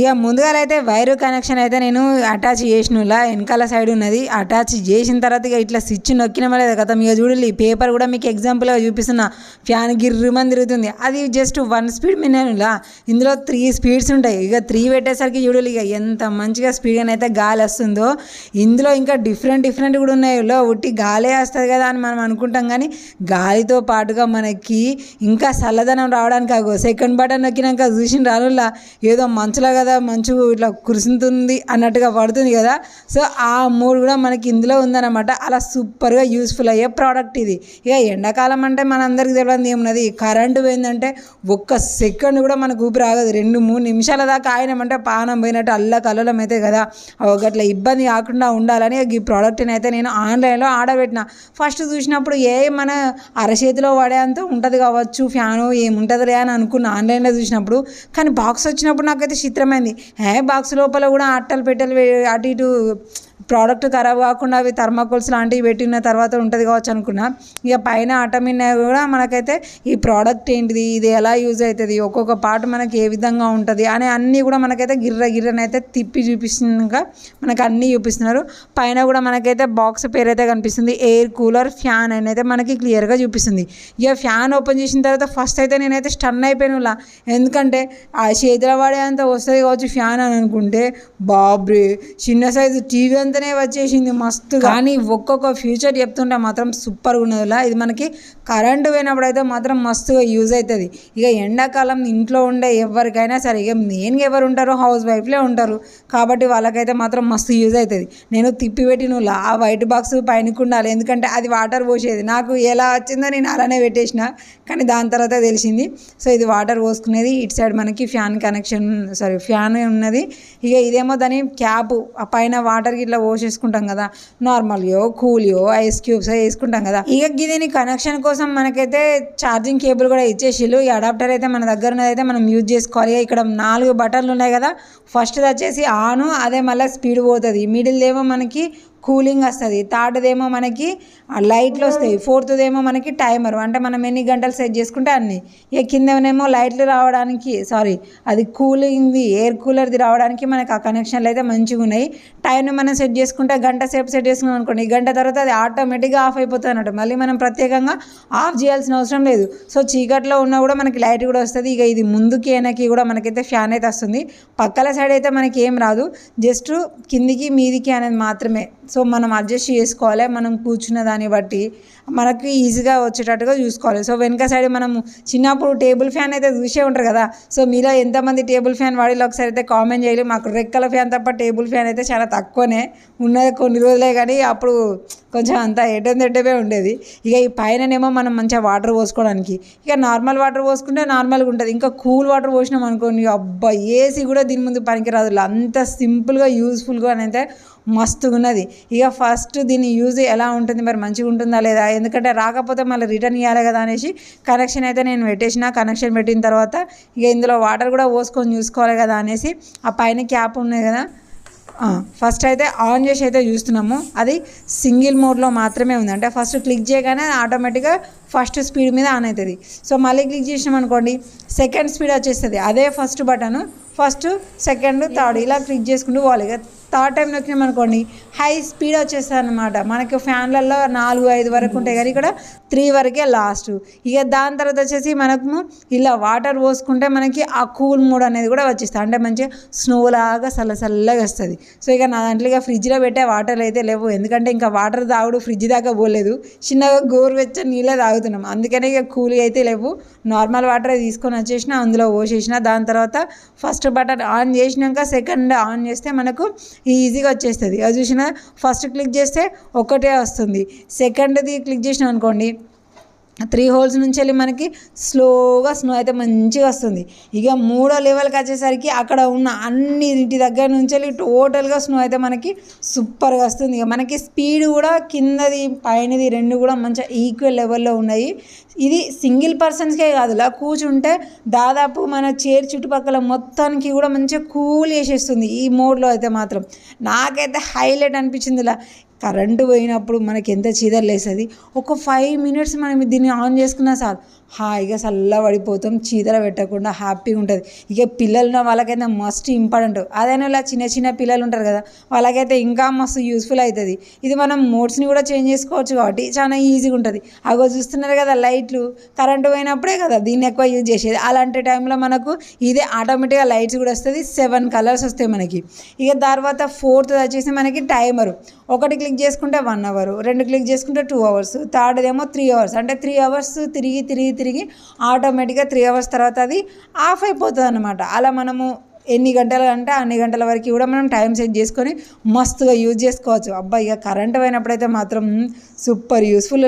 ఇక ముందుగా అయితే వైరు కనెక్షన్ అయితే నేను అటాచ్ చేసినలా వెనకాల సైడ్ ఉన్నది. అటాచ్ చేసిన తర్వాత ఇక ఇట్లా స్విచ్ నొక్కినమలేదు కదా ఇక చూడండి పేపర్ కూడా మీకు ఎగ్జాంపుల్గా చూపిస్తున్నా. ఫ్యాన్ గిర్రమని తిరుగుతుంది. అది జస్ట్ వన్ స్పీడ్ మినలా ఇందులో త్రీ స్పీడ్స్ ఉంటాయి. ఇక త్రీ పెట్టేసరికి చూడాలి ఇక ఎంత మంచిగా స్పీడ్గా అయితే గాలి వస్తుందో. ఇందులో ఇంకా డిఫరెంట్ డిఫరెంట్ కూడా ఉన్నాయి. లో ఉట్టి గాలే వస్తుంది కదా అని మనం అనుకుంటాం కానీ గాలితో పాటుగా మనకి ఇంకా చల్లదనం రావడానికి ఆగో. సెకండ్ బటన్ నొక్కినాక చూసిన రానులా ఏదో మంచులాగా కదా మంచు ఇట్లా కురుస్తుంది అన్నట్టుగా పడుతుంది కదా. సో ఆ మూడు కూడా మనకి ఇందులో ఉందన్నమాట. అలా సూపర్గా యూస్ఫుల్ అయ్యే ప్రోడక్ట్ ఇది. ఇక ఎండాకాలం అంటే మనందరికీ తెలియదు ఏమున్నది కరెంటు పోయిందంటే ఒక్క సెకండ్ కూడా మనకు ఊపిరి ఆగదు. రెండు మూడు నిమిషాల దాకా ఆయనమంటే పానం పోయినట్టు అల్ల కలలం అయితే కదా. ఒకట్ల ఇబ్బంది కాకుండా ఉండాలని ఈ ప్రోడక్ట్ని అయితే నేను ఆన్లైన్లో ఆర్డర్ పెట్టిన. ఫస్ట్ చూసినప్పుడు ఏ మన అరచేతిలో పడేంత ఉంటుంది కావచ్చు ఫ్యాను ఏముంటుందిలే అని అనుకున్న ఆన్లైన్లో చూసినప్పుడు. కానీ బాక్స్ వచ్చినప్పుడు నాకైతే చిత్రమే చిత్రమైంది హే బాక్స్ లోపల కూడా అట్టలు పెట్టెలు అటు ఇటు ప్రోడక్ట్ ఖరాబ్ కాకుండా అవి థర్మాకోల్స్ లాంటివి పెట్టిన తర్వాత ఉంటుంది కావచ్చు అనుకున్నా ఇక పైన ఆట కూడా మనకైతే ఈ ప్రోడక్ట్ ఏంటిది ఇది ఎలా యూజ్ అవుతుంది ఒక్కొక్క పార్ట్ మనకి ఏ విధంగా ఉంటుంది అనే అన్నీ కూడా మనకైతే గిర్ర గిర్రనైతే తిప్పి చూపిస్తున్నాక మనకు అన్నీ చూపిస్తున్నారు. పైన కూడా మనకైతే బాక్స్ పేరు అయితే కనిపిస్తుంది. ఎయిర్ కూలర్ ఫ్యాన్ అని అయితే మనకి క్లియర్గా చూపిస్తుంది. ఇక ఫ్యాన్ ఓపెన్ చేసిన తర్వాత ఫస్ట్ అయితే నేనైతే స్టన్ అయిపోయాను ఎందుకంటే ఆ చేతిలో పడేంత వస్తుంది కావచ్చు ఫ్యాన్ అని అనుకుంటే బాబ్రే చిన్న సైజు టీవీ అంతనే వచ్చేసింది మస్తు కానీ ఒక్కొక్క ఫ్యూచర్ చెప్తుంటే మాత్రం సూపర్గా ఉన్నదిలా ఇది మనకి కరెంటు పోయినప్పుడు అయితే మాత్రం మస్తుగా యూజ్ అవుతుంది ఇక ఎండాకాలం ఇంట్లో ఉండే ఎవరికైనా సరే ఇక మెయిన్గా ఎవరు ఉంటారో హౌస్ వైఫ్లే ఉంటారు. కాబట్టి వాళ్ళకైతే మాత్రం మస్తు యూజ్ అవుతుంది నేను తిప్పిపెట్టి నువ్వు ఆ వైట్ బాక్స్ పైనకు ఉండాలి. ఎందుకంటే అది వాటర్ పోసేది. నాకు ఎలా వచ్చిందో నేను అలానే పెట్టేసిన. కానీ దాని తర్వాత తెలిసింది. సో ఇది వాటర్ పోసుకునేది. ఇటు సైడ్ మనకి ఫ్యాన్ కనెక్షన్ సారీ ఫ్యాన్ ఉన్నది. ఇక ఇదేమో దాని క్యాప్ ఆ పైన వాటర్కి ఇట్లా పోసేసుకుంటాం కదా. నార్మల్యో కూలియో ఐస్ క్యూబ్స్ వేసుకుంటాం కదా. ఇక దీని కనెక్షన్ కోసం మనకైతే ఛార్జింగ్ కేబుల్ కూడా ఇచ్చేసిల్లు ఈ అడాప్టర్ అయితే మన దగ్గర ఉన్నదైతే మనం యూజ్ చేసుకోవాలి. ఇక ఇక్కడ నాలుగు బటన్లు ఉన్నాయి కదా. ఫస్ట్ది వచ్చేసి ఆను అదే మళ్ళీ స్పీడ్ పోతుంది. మిడిల్ ఏమో మనకి కూలింగ్ వస్తుంది. థర్డ్దేమో మనకి లైట్లు వస్తాయి. ఫోర్త్దేమో మనకి టైమర్. అంటే మనం ఎన్ని గంటలు సెట్ చేసుకుంటే అన్ని. ఇక కిందనేమో లైట్లు రావడానికి సారీ అది కూలింగ్ది ఎయిర్ కూలర్ది రావడానికి మనకి ఆ కనెక్షన్లు అయితే మంచిగా ఉన్నాయి. టైంని మనం సెట్ చేసుకుంటే గంట సేపు సెట్ చేసుకున్నాం అనుకోండి గంట తర్వాత అది ఆటోమేటిక్గా ఆఫ్ అయిపోతుంది అన్నట్టు. మళ్ళీ మనం ప్రత్యేకంగా ఆఫ్ చేయాల్సిన అవసరం లేదు. సో చీకట్లో ఉన్నా కూడా మనకి లైట్ కూడా వస్తుంది. ఇక ఇది ముందుకి వెనక్కి కూడా మనకైతే ఫ్యాన్ అయితే వస్తుంది. పక్కల సైడ్ అయితే మనకి ఏం రాదు. జస్ట్ కిందికి మీదికి అనేది మాత్రమే. సో మనం అడ్జస్ట్ చేసుకోవాలి మనం కూర్చున్న దాన్ని బట్టి మనకి ఈజీగా వచ్చేటట్టుగా చూసుకోవాలి. సో వెనక సైడ్ మనం చిన్నప్పుడు టేబుల్ ఫ్యాన్ అయితే చూసే ఉంటారు కదా సో మీలో ఎంతమంది టేబుల్ ఫ్యాన్ వాడిలో ఒకసారి అయితే కామెంట్ చేయాలి. మాకు రెక్కల ఫ్యాన్ తప్ప టేబుల్ ఫ్యాన్ అయితే చాలా తక్కువనే ఉన్నది కొన్ని రోజులే కానీ అప్పుడు కొంచెం అంతా ఎటం ఉండేది. ఇక ఈ పైననేమో మనం మంచిగా వాటర్ పోసుకోవడానికి ఇక నార్మల్ వాటర్ పోసుకుంటే నార్మల్గా ఉంటుంది. ఇంకా కూల్ వాటర్ పోసినాం అనుకోండి అబ్బా ఏసీ కూడా దీని ముందు పనికిరాదు. అంత సింపుల్గా యూస్ఫుల్గా అయితే మస్తుగా ఉన్నది ఇక ఫస్ట్ దీని యూజ్ ఎలా ఉంటుంది? మరి మంచిగా ఉంటుందా లేదా? ఎందుకంటే రాకపోతే మళ్ళీ రిటర్న్ ఇవ్వాలి కదా అనేసి కనెక్షన్ అయితే నేను పెట్టేసిన. కనెక్షన్ పెట్టిన తర్వాత ఇక ఇందులో వాటర్ కూడా పోసుకొని చూసుకోవాలి కదా అనేసి ఆ పైన క్యాప్ ఉన్నాయి కదా. ఫస్ట్ అయితే ఆన్ చేసి అయితే చూస్తున్నాము. అది సింగిల్ మోడ్లో మాత్రమే ఉంది. అంటే ఫస్ట్ క్లిక్ చేయగానే ఆటోమేటిక్గా ఫస్ట్ స్పీడ్ మీద ఆన్ అవుతుంది. సో మళ్ళీ క్లిక్ చేసినాం అనుకోండి సెకండ్ స్పీడ్ వచ్చేస్తుంది. అదే first button first second third ఇలా క్లిక్ చేసుకుంటూ పోవాలి. ఇక థర్డ్ టైం నొక్కినాం అనుకోండి హై స్పీడ్ వచ్చేస్తుంది అనమాట మనకి ఫ్యాన్లలో నాలుగు ఐదు వరకు ఉంటాయి. కానీ ఇక్కడ త్రీ వరకే లాస్ట్ ఇక దాని తర్వాత వచ్చేసి మనకు ఇలా వాటర్ పోసుకుంటే మనకి ఆ కూల్ మూడ్ అనేది కూడా వచ్చేస్తుంది. అంటే మంచిగా స్నో లాగా చల్ల చల్లగా వస్తుంది. సో ఇక నా దాంట్లో ఇక ఫ్రిడ్జ్లో పెట్టే వాటర్ అయితే లేవు. ఎందుకంటే ఇంకా వాటర్ తాగుడు ఫ్రిడ్జ్ దాకా పోలేదు. చిన్నగా గోరువెచ్చని నీళ్ళే తాగుతున్నాం అందుకనే ఇక కూలీ అయితే లేవు. నార్మల్ వాటర్ తీసుకొని వచ్చేసిన అందులో పోసేసిన దాని తర్వాత ఫస్ట్ బటన్ ఆన్ చేసినాక సెకండ్ ఆన్ చేస్తే మనకు ఈజీగా వచ్చేస్తుంది. అది చూసిన ఫస్ట్ క్లిక్ చేస్తే ఒకటే వస్తుంది. సెకండ్ది క్లిక్ చేసినాం అనుకోండి త్రీ హోల్స్ నుంచి వెళ్ళి మనకి స్లోగా స్నో అయితే మంచిగా వస్తుంది. ఇక మూడో లెవెల్కి వచ్చేసరికి అక్కడ ఉన్న అన్ని ఇంటి దగ్గర నుంచి వెళ్ళి టోటల్గా స్నో అయితే మనకి సూపర్గా వస్తుంది. ఇక మనకి స్పీడ్ కూడా కిందది పైనది రెండు కూడా మంచిగా ఈక్వల్ లెవెల్లో ఉన్నాయి. ఇది సింగిల్ పర్సన్స్కే కాదు ఇలా కూర్చుంటే దాదాపు మన చైర్ చుట్టుపక్కల మొత్తానికి కూడా మంచిగా కూల్ చేసేస్తుంది ఈ మోడ్లో అయితే మాత్రం. నాకైతే హైలైట్ అనిపించింది ఇలా కరెంటు పోయినప్పుడు మనకి ఎంత చీదలు లేస్తుంది? ఒక ఫైవ్ మినిట్స్ మనం దీన్ని ఆన్ చేసుకున్నా చాలు. హాయిగా చల్ల పడిపోతాం చీదర పెట్టకుండా హ్యాపీగా ఉంటుంది. ఇక పిల్లలు ఉన్న వాళ్ళకైతే మస్ట్ ఇంపార్టెంట్. అదైనా ఇలా చిన్న చిన్న పిల్లలు ఉంటారు కదా వాళ్ళకైతే ఇంకా మస్తు యూస్ఫుల్ అవుతుంది. ఇది మనం మోడ్స్ని కూడా చేంజ్ చేసుకోవచ్చు కాబట్టి చాలా ఈజీగా ఉంటుంది. అగో చూస్తున్నారు కదా లైట్లు కరెంటు పోయినప్పుడే కదా దీన్ని ఎక్కువ యూజ్ చేసేది. అలాంటి టైంలో మనకు ఇదే ఆటోమేటిక్గా లైట్స్ కూడా వస్తుంది సెవెన్ కలర్స్ వస్తాయి మనకి. ఇక తర్వాత ఫోర్త్ వచ్చేసి మనకి టైమరు ఒకటి క్లిక్ చేసుకుంటే వన్ అవర్ రెండు క్లిక్ చేసుకుంటే టూ అవర్స్ థర్డ్ ఏమో త్రీ అవర్స్ అంటే త్రీ అవర్స్ తిరిగి తిరిగి తిరిగి ఆటోమేటిక్గా త్రీ అవర్స్ తర్వాత అది ఆఫ్ అయిపోతుంది అనమాట అలా మనము ఎన్ని గంటలు అంటే అన్ని గంటల వరకు కూడా మనం టైం సెట్ చేసుకొని మస్తుగా యూజ్ చేసుకోవచ్చు. అబ్బా ఇక కరెంట్ పోయినప్పుడైతే మాత్రం సూపర్ యూస్ఫుల్